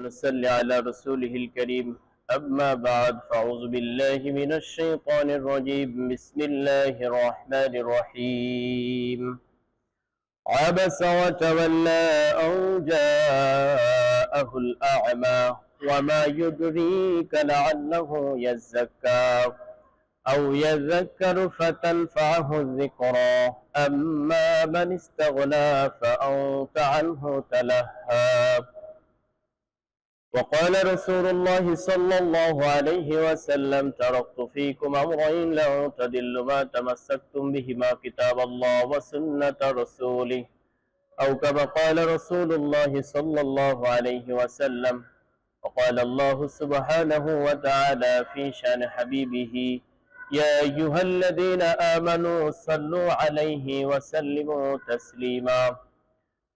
نصلي على رسوله الكريم. أما بعد فأعوذ بالله من الشيطان الرجيم. بسم الله الرحمن الرحيم. عبس وتولى أن جاءه الأعمى. وما يدريك لعله يزكى. أو يذكر فتنفعه الذكرى. أما من استغنى فأنت عنه تلهى. وقال رسول الله صلى الله عليه وسلم تركت فيكم أمرين لن تدلوا ما تمسكتم بهما كتاب الله وسنة رسوله. أو كما قال رسول الله صلى الله عليه وسلم وقال الله سبحانه وتعالى في شأن حبيبه يا أيها الذين آمنوا صلوا عليه وسلموا تسليما.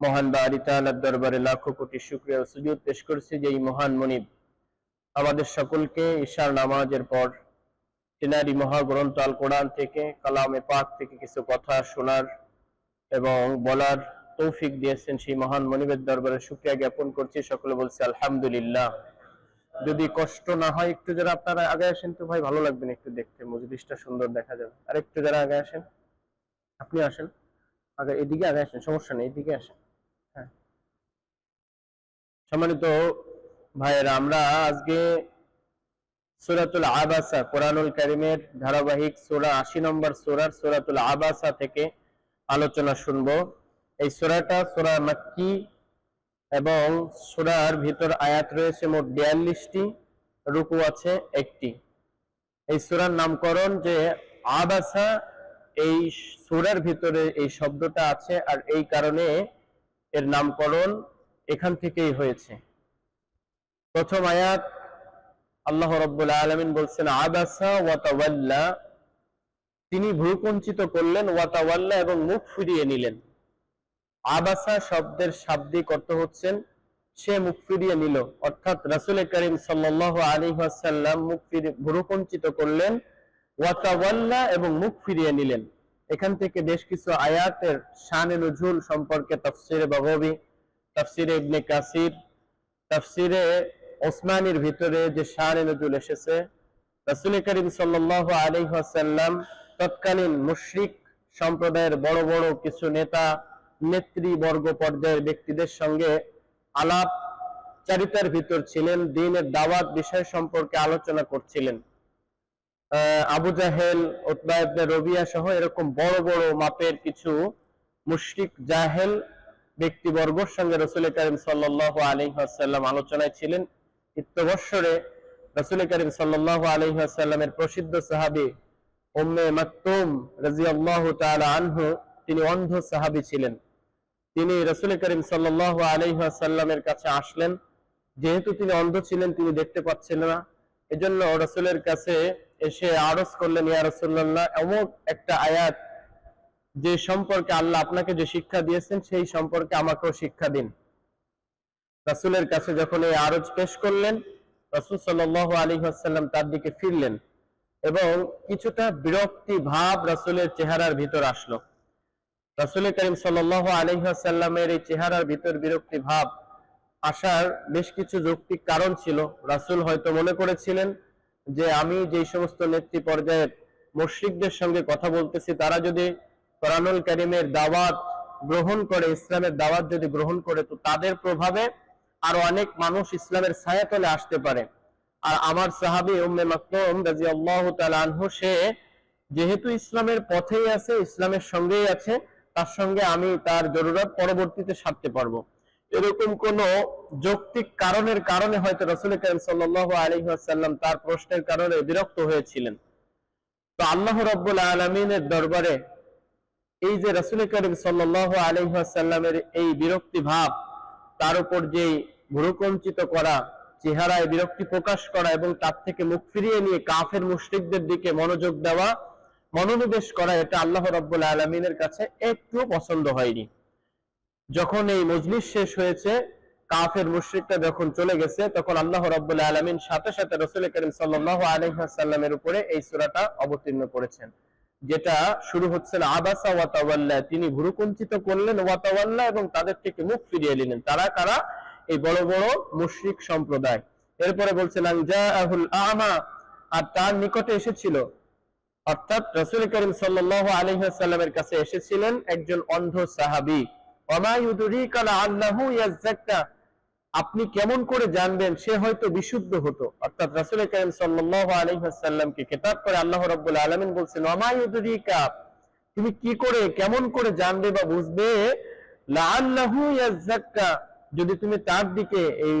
মহান বাড়ি তাআলার দরবারে লাখো কোটি শুক্রিয়া সুজুদ পেশ করছি যে এই মহান মনিব আমাদের সকলকে ঈশার নামাজের পর তিনারি মহাগ্রন্থ আল কোরআন থেকে, কালামে পাক থেকে কিছু কথা শোনার এবং বলার তৌফিক দিয়েছেন সেই মহান মনিবের দরবারে শুকরিয়া জ্ঞাপন করছি। সকলে বলছি, আলহামদুলিল্লাহ। যদি কষ্ট না হয়, একটু যারা আপনারা আগে আসেন তো ভাই, ভালো লাগবে না একটু দেখতে। মজলিসটা সুন্দর দেখা যাবে। আর একটু যারা আগে আসেন, আপনি আসেন। আগে এদিকে আগে আসেন, সমস্যা নেই, এদিকে আসেন। সম্মানিত ভাইয়েরা, আমরা আজকে সুরাতুল আবাসা, কোরআনুল কারিমের ধারাবাহিক সূরা, আশি নম্বর সূরার সুরাতুল আবাসা থেকে আলোচনা শুনব। এই সূরাটা সূরা মাক্কি এবং সূরার ভিতর আয়াত রয়েছে মোট বিয়াল্লিশটি, রুকু আছে একটি। এই সূরার নামকরণ যে আবাসা, এই সূরার ভিতরে এই শব্দটা আছে আর এই কারণে এর নামকরণ এখান থেকেই হয়েছে। প্রথম আয়াত, আল্লাহ রব্বুল আলমিন বলছেন, আবাসা ওয়াতাওয়াল্লা তিনি ভূকুঞ্চিত করলেন ওয়াতাওয়াল্লা এবং মুখ ফিরিয়ে নিলেন। আবাসা শব্দের শাব্দিক অর্থ হচ্ছেন, সে মুখ ফিরিয়ে নিল। অর্থাৎ রাসুল করিম সাল্লাহ আলী ওয়াসাল্লাম মুখ ফিরে ভূকুঞ্চিত করলেন ওয়াতাওয়াল্লা এবং মুখ ফিরিয়ে নিলেন। এখান থেকে বেশ কিছু আয়াতের শান নজুল সম্পর্কে তফসিরে বাগবি তফসিরে ইবনে কাসির, তফসিরে ওসমানির ভিতরে যে শান নজুল এসেছে, রাসুল করিম সাল্লাহ আলহাসাল্লাম তৎকালীন মুশরিক সম্প্রদায়ের বড় বড় কিছু নেতা, নেতৃবর্গ পর্যায়ের ব্যক্তিদের সঙ্গে আলাপ চারিতার ভিতর ছিলেন, দিনের দাওয়াত বিষয় সম্পর্কে আলোচনা করছিলেন। আবু জাহেল, উতবা রবিয়া সহ এরকম বড় বড় মাপের কিছু মুশরিক জাহেল ব্যক্তিবর্গর সঙ্গে রসুল করিম সাল্লাহ আলোচনায় ছিলেন। ইত্যবৎসরে রসুল করিম সাল্লাহ আলহাসাল্লামের প্রসিদ্ধ সাহাবি মাকতুম রাজিয়াল্লাহু তাআলা আনহু, তিনি অন্ধ সাহাবী ছিলেন। তিনি রসুল করিম সাল্লাহ আলহাসাল্লামের কাছে আসলেন। যেহেতু তিনি অন্ধ ছিলেন, তিনি দেখতে পাচ্ছিলেন না। এজন্য রসুলের কাছে এসে আরজ করলেন, ইয়া রসুল্লাহ এমন একটা আয়াত যে সম্পর্কে আল্লাহ আপনাকে যে শিক্ষা দিয়েছেন, সেই সম্পর্কে আমাকেও শিক্ষা দিন। রাসুলের কাছে যখন এই আরজ পেশ করলেন, রসুল সাল্লাহ আলী আসাল্লাম তার দিকে ফিরলেন এবং কিছুটা বিরক্তি ভাব রাসুলের চেহারার ভিতর আসলো। রাসুল করিম সাল্লাহ আলহাসাল্লামের এই চেহারার ভিতর বিরক্তি ভাব আসার বেশ কিছু যৌক্তিক কারণ ছিল। রাসুল হয়তো মনে করেছিলেন যে, আমি যে সমস্ত নেত্রী পর্যায়ের মুশ্রিকদের সঙ্গে কথা বলতেছি, তারা যদি কোরআনুল করিমের দাওয়াত গ্রহণ করে, ইসলামের দাওয়াত যদি গ্রহণ করে, তো তাদের প্রভাবে আরও অনেক মানুষ ইসলামের ছায়াতলে আসতে পারে। আর আমার সাহাবি উম্মে মাকতুম রাদিয়াল্লাহু তাআলা আনহু, সে যেহেতু ইসলামের পথেই আছে, ইসলামের সঙ্গেই আছে, তার সঙ্গে আমি তার জরুরত পরবর্তীতে সারতে পারব। এরকম কোন যৌক্তিক কারণের কারণে হয়তো রসুল করিম সাল্লাহ আলহিহাসাল্লাম তার প্রশ্নের কারণে বিরক্ত হয়েছিলেন। তো আল্লাহ রব্বুল আলমিনের দরবারে এই যে রসুল করিম সাল্লাহ আলহাসাল্লামের এই বিরক্তি ভাব, তার উপর যেই ভুরুকঞ্চিত করা চেহারায় বিরক্তি প্রকাশ করা এবং তার থেকে মুখ ফিরিয়ে নিয়ে কাফের মুশরিকদের দিকে মনোযোগ দেওয়া, মনোনিবেশ করা, এটা আল্লাহ রাব্বুল আলমিনের কাছে একটু পছন্দ হয়নি। যখন এই মজলিস শেষ হয়েছে, কাফের মুশরিকটা যখন চলে গেছে, তখন আল্লাহ রাব্বুল আলামিন সাথে সাথে রাসূল করিম সাল্লাল্লাহু আলাইহি ওয়াসাল্লামের উপরে এই সূরাটা অবতীর্ণ করেছেন। যেটা শুরু হচ্ছে আবাসা ওয়া তাওয়াল্লা। তিনি ভুরুকুঞ্চিত করলেন ওয়া তাওয়াল্লা এবং তাদের থেকে মুখ ফিরিয়ে নিলেন। তারা কারা? এই বড় বড় মুশরিক সম্প্রদায়। এরপরে বলছেন জাআহুল আমা। আর তার নিকটে এসেছিল। অর্থাৎ রসুল করিম সাল্লাল্লাহু আলাইহি ওয়াসাল্লামের কাছে এসেছিলেন একজন অন্ধ সাহাবী। ওমা ইউদরিকা লাআল্লাহু ইয়াযাক্কা আপনি কেমন করে জানবেন সে হয়তো বিশুদ্ধ হতো। অর্থাৎ রাসূল করিম সাল্লাল্লাহু আলাইহি খেতাব করে আল্লাহ রাব্বুল আলামিন বলছেন তুমি কি করে, কেমন করে জানবে বা বুঝবে? যদি তুমি তার দিকে, এই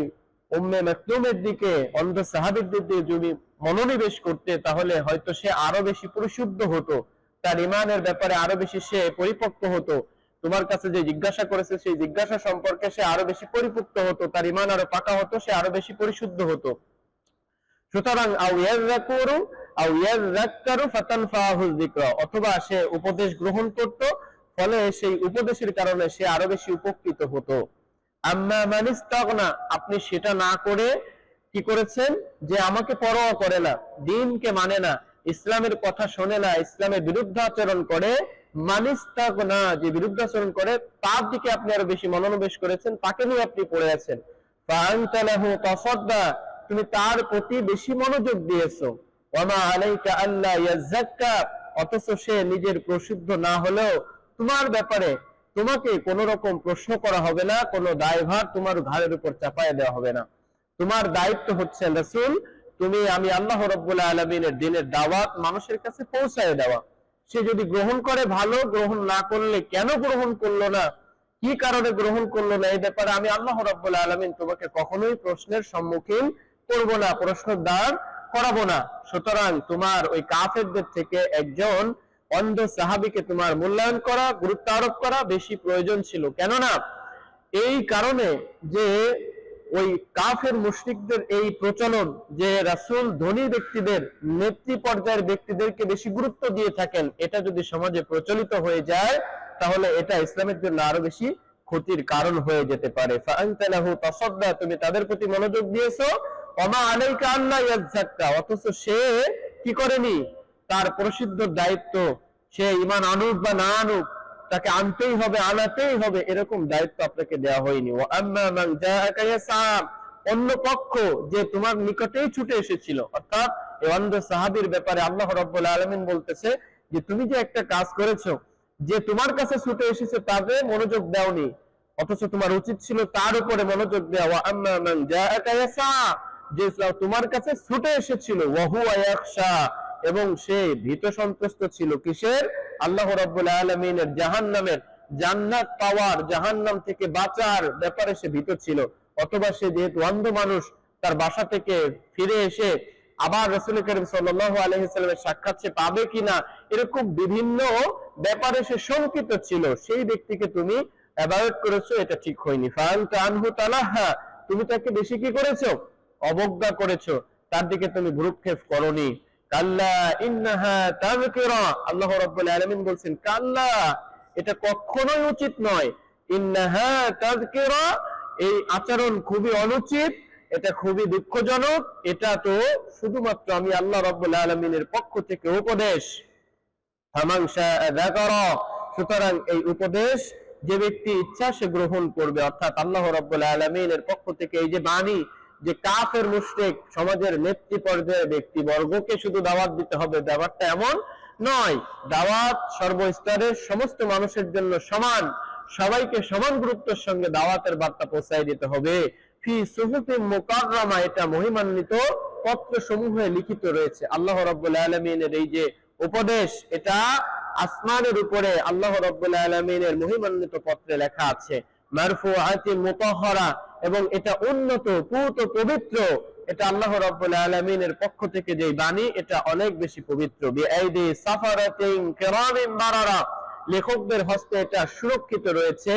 দিকে, অন্ধ সাহাবীর দিকে যদি মনোনিবেশ করতে, তাহলে হয়তো সে আরও বেশি পরিশুদ্ধ হতো। তার ইমানের ব্যাপারে আরও বেশি সে পরিপক্ক হতো। তোমার কাছে যে জিজ্ঞাসা করেছে, সেই জিজ্ঞাসা সম্পর্কে সে আরও বেশি পরিপুক্ত হতো, তার ইমান আরও পাকা হতো, সে আরও বেশি পরিশুদ্ধ হতো। সুতরাং অথবা সে উপদেশ গ্রহণ করত, ফলে সেই উপদেশের কারণে সে আরও বেশি উপকৃত হতো। আপনি সেটা না করে কি করেছেন? যে আমাকে পরোয়া করে না, দিনকে মানে না, ইসলামের কথা শোনে না, ইসলামের বিরুদ্ধ আচরণ করে যে বিরুদ্ধাচরণ করে, তার দিকে আপনি আরও বেশি মনোনিবেশ করেছেন, তাকে নিয়ে আপনি পড়ে আছেন। তুমি তার প্রতি বেশি মনোযোগ দিয়েছ। অথচ সে নিজের প্রসিদ্ধ না হলেও তোমার ব্যাপারে তোমাকে কোন রকম প্রশ্ন করা হবে না, কোনো দায়ভার তোমার ঘাড়ের উপর চাপায় দেওয়া হবে না। তোমার দায়িত্ব হচ্ছে, রাসূল, তুমি, আমি আল্লাহ রাব্বুল আলামিনের দিনের দাওয়াত মানুষের কাছে পৌঁছায় দেওয়া। সে যদি গ্রহণ করে ভালো, গ্রহণ না করলে কেন গ্রহণ করল না? কি কারণে গ্রহণ করল না? এই ব্যাপারে আমি আল্লাহ রাব্বুল আলামিন তোমাকে কখনোই প্রশ্নের সম্মুখীন করব না প্রশ্ন দাঁড় করাবো না। সুতরাং তোমার ওই কাফেরদের থেকে একজন অন্ধ সাহাবিকে তোমার মূল্যায়ন করা, গুরুত্ব আরোপ করা বেশি প্রয়োজন ছিল। কেননা, এই কারণে যে ওই কাফের মুশরিকদের এই প্রচলন যে রাসূল ধনী ব্যক্তিদের, নেত্রী পর্যায়ের ব্যক্তিদেরকে বেশি গুরুত্ব দিয়ে থাকেন, এটা যদি সমাজে প্রচলিত হয়ে যায়, তাহলে এটা ইসলামের জন্য আরও বেশি ক্ষতির কারণ হয়ে যেতে পারে। তুমি তাদের প্রতি মনোযোগ দিয়েছ অমা আলাইকা আল্লাহ ইয়াযাক্কা, অথচ সে কি করেনি? তার প্রসিদ্ধ দায়িত্ব, সে ইমান আনুক বা না আনুক তাকে আনতেই হবে, আনাতেই হবে, এরকম দায়িত্ব আপনাকে দেওয়া হয়নি। অন্য পক্ষ যে তোমার নিকটেই ছুটে এসেছিল। অর্থাৎ এই সাহাবীর ব্যাপারে আল্লাহ রাব্বুল আলামিন বলতেছে যে, তুমি যে একটা কাজ করেছ, যে তোমার কাছে ছুটে এসেছে, তাতে মনোযোগ দাওনি। অথচ তোমার উচিত ছিল তার উপরে মনোযোগ দেওয়া। যে তোমার কাছে ছুটে এসেছিল। ওয়াহু আয়াকশা এবং সে ভীত সন্ত্রস্ত ছিল কিসের? আল্লাহ রাব্বুল আলামিনের জাহান্নামের জান্নাত পাওয়ার, জাহান্নাম থেকে বাঁচার ব্যাপারে সে ভীত ছিল। অথবা সে যেহেতু অন্ধ মানুষ, তার বাসা থেকে ফিরে এসে আবার রসুল করিম সাল্লাল্লাহু আলাইহি সাল্লামের সাক্ষাৎ সে পাবে কিনা, এরকম বিভিন্ন ব্যাপারে সে শঙ্কিত ছিল। সেই ব্যক্তিকে তুমি অ্যাভয়েড করেছ, এটা ঠিক হয়নি। তুমি তাকে বেশি কি করেছ? অবজ্ঞা করেছ। তার দিকে তুমি ভ্রুক্ষেপ করনি। অনুচিত, এটা খুবই দুঃখজনক, এটা তো শুধুমাত্র আমি আল্লাহ রাব্বুল আলামিনের পক্ষ থেকে উপদেশ। সুতরাং এই উপদেশ যে ব্যক্তি ইচ্ছা সে গ্রহণ করবে, অর্থাৎ আল্লাহ রাব্বুল আলামিনের পক্ষ থেকে এই যে বাণী যে কাফের মুশরিক সমাজের নেত্রী পর্যায়ের ব্যক্তি বর্গকে শুধু দাওয়াত দিতে হবে ব্যাপারটা এমন নয়। দাওয়াত সর্বস্তরের সমস্ত মানুষের জন্য সমান। সবাইকে সমান গুরুত্বের সঙ্গে দাওয়াতের বার্তা পৌঁছায় দিতে হবে। ফি সুহুফি মুকাররামা, এটা মহিমান্বিত পত্র সমূহে লিখিত রয়েছে। আল্লাহ রাব্বুল আলামিনের এই যে উপদেশ, এটা আসমানের উপরে আল্লাহ রাব্বুল আলামিনের মহিমান্বিত পত্রে লেখা আছে। এবং এটা উন্নত, পুত, পবিত্র। এটা আল্লাহ রাব্বুল পক্ষ থেকে যে বাণী, এটা অনেক বেশি পবিত্র। লেখকদের হস্তে এটা সুরক্ষিত রয়েছে।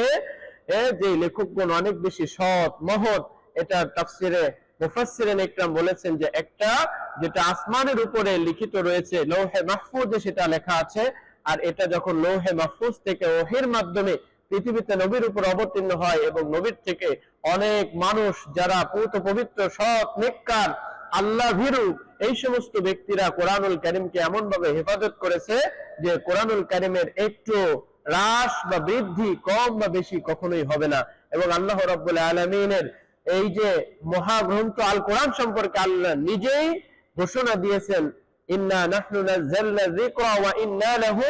যে লেখকগণ অনেক বেশি সৎ, মহৎ, এটা তাফসিরে ইকরাম বলেছেন যে একটা যেটা আসমানের উপরে লিখিত রয়েছে, লৌহে মাহফুজে সেটা লেখা আছে। আর এটা যখন লৌহে মাহফুজ থেকে ওহির মাধ্যমে পৃথিবীতে নবীর উপর অবতীর্ণ হয় এবং নবীর থেকে অনেক মানুষ যারা পূত পবিত্র, সৎ, নেককার আল্লাহ ভীরু, এই সমস্ত ব্যক্তিরা কোরআনুল করিমকে এমন ভাবে হেফাজত করেছে যে কোরআনুল করিমের একটু হ্রাস বা বৃদ্ধি কম বা বেশি কখনোই হবে না। এবং আল্লাহ রব্বুল আলমিনের এই যে মহাগ্রন্থ আল কোরআন সম্পর্কে আল্লাহ নিজেই ঘোষণা দিয়েছেন, ইন্না নাহনু নাযালনা যিকরা ওয়া ইন্না লাহু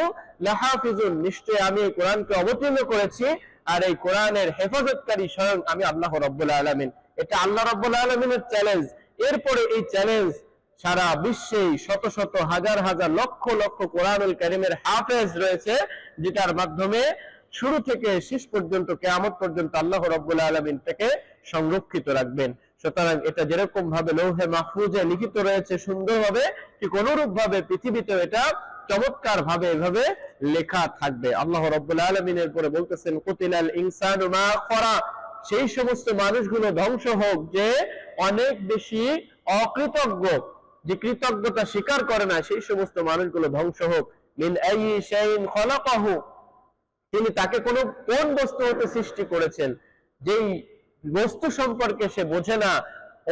নিশ্চয় আমি এই কোরআনকে অবতীর্ণ করেছি আর এই কোরআনের হেফাজতকারী স্বয়ং আমি আল্লাহ আলামিন। এটা আল্লাহ আলামিনের চ্যালেঞ্জ এরপরে এই চ্যালেঞ্জ সারা বিশ্বেই শত শত হাজার হাজার লক্ষ লক্ষ কোরআনুল কারিমের হাফেজ রয়েছে, যেটার মাধ্যমে শুরু থেকে শেষ পর্যন্ত, কেয়ামত পর্যন্ত আল্লাহ রব্বুল আলমিন থেকে সংরক্ষিত রাখবেন। সুতরাং এটা যেরকম ভাবে লৌহে মাহফুজে লিখিত রয়েছে, সুন্দরভাবে, ঠিক অনুরূপ ভাবে পৃথিবীতে এটা চমৎকার ভাবে এভাবে লেখা থাকবে। আল্লাহ রব্বুল আলমিনের পরে বলতেছেন, কুতিলাল ইনসানু সেই সমস্ত মানুষগুলো ধ্বংস হোক যে অনেক বেশি অকৃতজ্ঞ, যে কৃতজ্ঞতা স্বীকার করে না, সেই সমস্ত মানুষগুলো ধ্বংস হোক। মিন তিনি তাকে কোন কোন বস্তু হতে সৃষ্টি করেছেন, যেই বস্তু সম্পর্কে সে বোঝে না,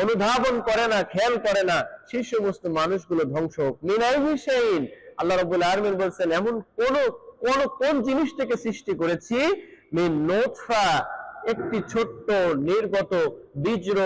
অনুধাবন করে না, খেয়াল করে না, সেই সমস্ত মানুষগুলো ধ্বংস হোক। মিনাই হুসেইন আল্লাহ রবুল আলমিন বলছেন, এমন কোন কোন কোন জিনিস থেকে সৃষ্টি করেছি? একটি ছোট্ট নির্গত বীজ্র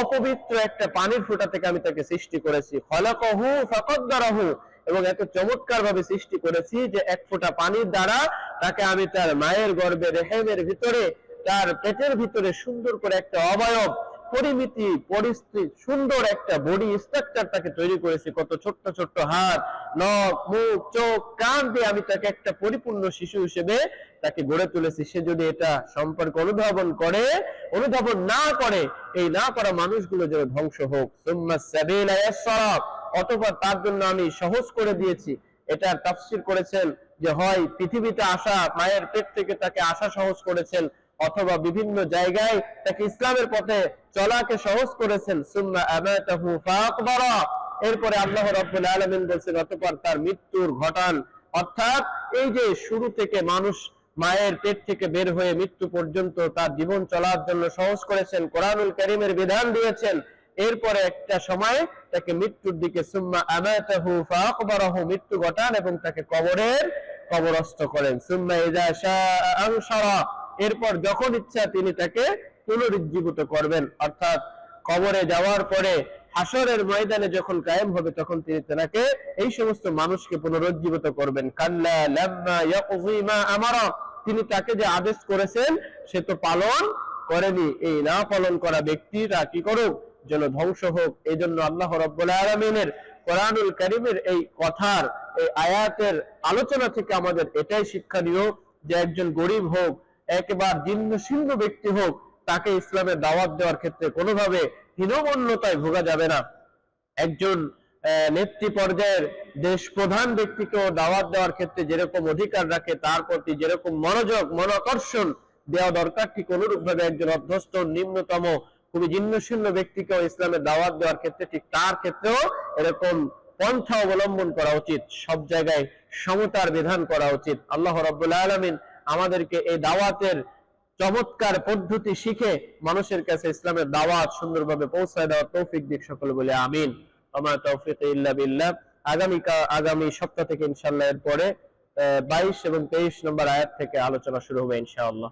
অপবিত্র একটা পানির ফোঁটা থেকে আমি তাকে সৃষ্টি করেছি। খলাকহু ফাকদ্দারাহু, এবং এত চমৎকার ভাবে সৃষ্টি করেছি যে এক ফোঁটা পানির দ্বারা তাকে আমি তার মায়ের গর্ভে, রেহেমের ভিতরে, তার পেটের ভিতরে সুন্দর করে একটা অবয়ব পরিমিতি, পরিস্থিতি, সুন্দর একটা বডি স্ট্রাকচার তাকে তৈরি করেছি। কত ছোট্ট ছোট্ট হাত, নখ, মুখ, চোখ, কান দিয়ে আমি তাকে একটা পরিপূর্ণ শিশু হিসেবে তাকে গড়ে তুলেছি। সে যদি এটা সম্পর্কে অনুধাবন করে, অনুধাবন না করে, এই না করা মানুষগুলো যেন ধ্বংস হোক। অতঃপর তার জন্য আমি সহজ করে দিয়েছি। এটা তাফসির করেছেন যে হয়, পৃথিবীতে আসা, মায়ের পেট থেকে তাকে আসা সহজ করেছেন। অথবা বিভিন্ন জায়গায় তাকে ইসলামের পথে চলাকে সহজ করেছেন। এরপরে আল্লাহ রাব্বুল আলামিন বলছেন, অতঃপর তার মৃত্যুর ঘটান। অর্থাৎ এই যে শুরু থেকে মানুষ মায়ের পেট থেকে বের হয়ে মৃত্যু পর্যন্ত তার জীবন চলার জন্য সহজ করেছেন, কোরআনুল করিমের বিধান দিয়েছেন। এরপরে একটা সময় তাকে মৃত্যুর দিকে মৃত্যু ঘটান এবং তাকে কবরের কবরস্থ করেন। সুম্মা ইযা এরপর যখন ইচ্ছা তিনি তাকে পুনরুজ্জীবিত করবেন। অর্থাৎ কবরে যাওয়ার পরে হাসরের ময়দানে যখন কায়েম হবে, তখন তিনি তেনাকে এই সমস্ত মানুষকে পুনরুজ্জীবিত করবেন। কাল্লা লাম্মা ইয়াকযি মা আমারা। তিনি তাকে যে আদেশ করেছেন, সে তো পালন করেনি। এই না পালন করা ব্যক্তিরা কি করুক? যেন ধ্বংস হোক। এই জন্য আল্লাহ রব্বুল আলমিনের কোরআনুল করিমের এই কথার, এই আয়াতের আলোচনা থেকে আমাদের এটাই শিক্ষা শিক্ষণীয় যে একজন গরিব হোক একেবারে জীর্ণ শীর্ণ ব্যক্তি হোক, তাকে ইসলামের দাওয়াত দেওয়ার ক্ষেত্রে কোনোভাবে হীনমন্যতায় ভোগা যাবে না। একজন নেত্রী পর্যায়ের দেশ প্রধান ব্যক্তিকেও দাওয়াত দেওয়ার ক্ষেত্রে যেরকম অধিকার রাখে, তার প্রতি যেরকম মনোযোগ, মনোকর্ষণ দেওয়া দরকার, ঠিক অনুরূপ ভাবে একজন অধ্যস্ত, নিম্নতম, খুবই জীর্ণশীর্ণ ব্যক্তিকেও ইসলামের দাওয়াত দেওয়ার ক্ষেত্রে ঠিক তার ক্ষেত্রেও এরকম পন্থা অবলম্বন করা উচিত। সব জায়গায় সমতার বিধান করা উচিত। আল্লাহ রব্বুল আলমিন আমাদেরকে এই দাওয়াতের চমৎকার পদ্ধতি শিখে মানুষের কাছে ইসলামের দাওয়াত সুন্দরভাবে পৌঁছায় দেওয়ার তৌফিক দিক সকল বলে আমিন। আমার তৌফিক ইল্লা বিল্লাহ। আগামী আগামী সপ্তাহ থেকে ইনশাল্লাহ এর পরে বাইশ এবং তেইশ নম্বর আয়াত থেকে আলোচনা শুরু হবে ইনশাআল্লাহ।